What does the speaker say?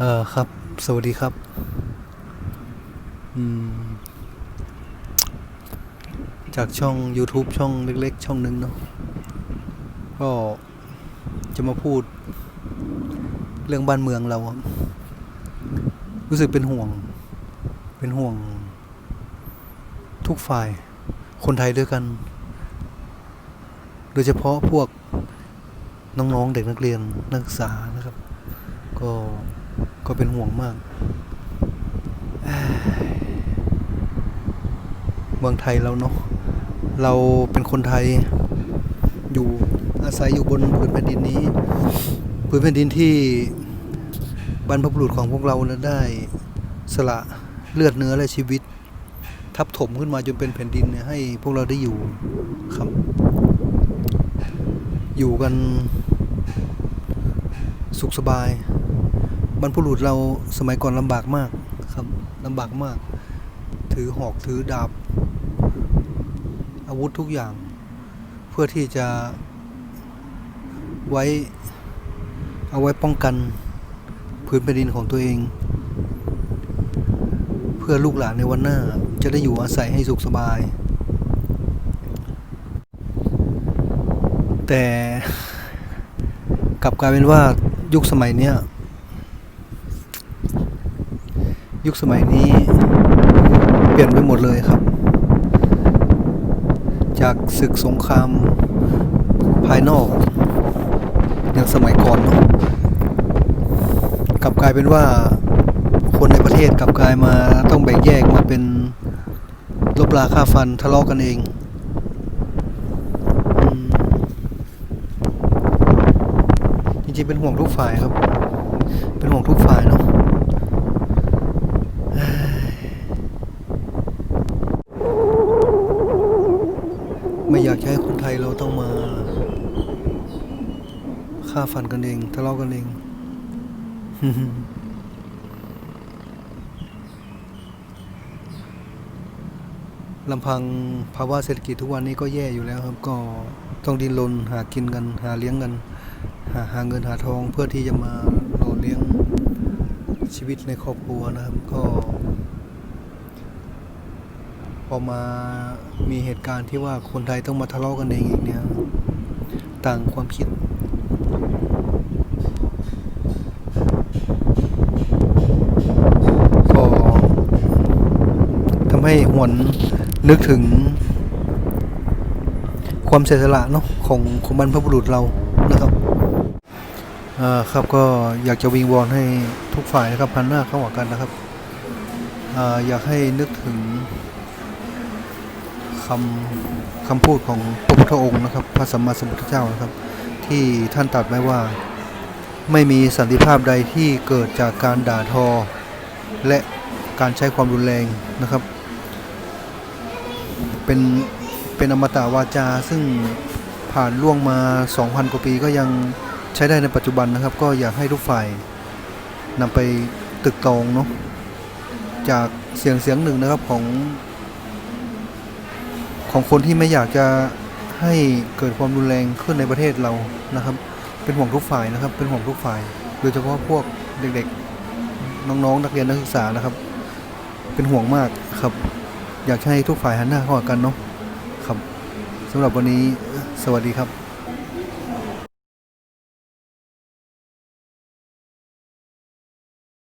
เออครับ สวัสดีครับ จากช่อง YouTube ช่องเล็ก ๆ ช่องหนึ่งเนาะ ก็จะมาพูด เรื่องบ้านเมืองเราครับรู้สึกเป็นห่วง เป็นห่วง ทุกฝ่าย คนไทยด้วยกัน โดยเฉพาะพวกน้อง ๆ เด็กนักเรียนนักศึกษานะครับ ก็ ก็เป็นห่วงมากเอ้ยเมืองไทยเราเนาะ เราเป็นคนไทยอยู่อาศัยอยู่บนพื้นแผ่นดินนี้พื้นแผ่นดินที่บรรพบุรุษของพวกเรานะได้สละเลือดเนื้อและชีวิต ทับถมขึ้นมาจนเป็นแผ่นดินให้พวกเราได้อยู่ครับ อยู่กันสุขสบาย บรรพบุรุษเราสมัยก่อนลำบากมากครับลำบากมาก ถือหอกถือดาบ อาวุธทุกอย่าง เพื่อที่จะไว้เอาไว้ป้องกันพื้นแผ่นดินของตัวเอง เพื่อลูกหลานในวันหน้าจะได้อยู่อาศัยให้สุขสบาย แต่กลับกลายเป็นว่ายุคสมัยเนี้ย ยุคสมัยนี้ เปลี่ยนไปหมดเลยครับ จากศึกสงคราม ภายนอก อย่างสมัยก่อนเนาะกลับกลายเป็นว่าคนในประเทศกลับกลายมาต้องแบ่งแยกมาเป็นลบลาค่าฟันทะเลาะกันเองจริงๆเป็นห่วงทุกฝ่ายครับ เป็นห่วงทุกฝ่ายเนาะ ไม่อ ยากให้คนไทยเราต้องมาฆ่าฟันกันเองทะเลาะกันเองลำพังภาวะเศรษฐกิจทุกวันนี้ก็แย่อยู่แล้วครับ ก็ต้องดิ้นรนหากินกัน หาเลี้ยงกัน หาหาเงินหาทองเพื่อที่จะมาหล่อเลี้ยงชีวิตในครอบครัวนะครับ ก็ พอมามีเหตุการณ์ที่ว่าคนไทยต้องมาทะเลาะกันเองอีกเนี่ย ต่างความคิด ก็ทำให้หวนนึกถึง ความเสียสละเนาะของของบรรพบุรุษเรานะครับครับก็อยากจะวิงวอนให้ทุกฝ่ายนะครับพันหน้าเข้าหากันนะครับออยากให้นึกถึง คำคำพูดของพระพุทธองค์นะครับ พระสัมมาสัมพุทธเจ้านะครับ ที่ท่านตรัสไว้ว่าไม่มีสันติภาพใดที่เกิดจากการด่าทอ และการใช้ความรุนแรงนะครับ เป็นเป็นอมตะวาจาซึ่งผ่านล่วงมา 2,000 กว่าปีก็ยังใช้ได้ในปัจจุบันนะครับ ก็อยากให้ทุกฝ่ายนำไปตึกตองเนาะจากเสียงเสียงหนึ่งนะครับของ ของคนที่ไม่อยากจะให้เกิดความรุนแรงขึ้นในประเทศเรานะครับ เป็นห่วงทุกฝ่ายนะครับ เป็นห่วงทุกฝ่าย โดยเฉพาะพวกเด็กๆ น้องๆ นักเรียนนักศึกษานะครับ เป็นห่วงมากครับ อยากให้ทุกฝ่ายหันหน้าเข้าหากันเนาะครับสำหรับวันนี้สวัสดีครับ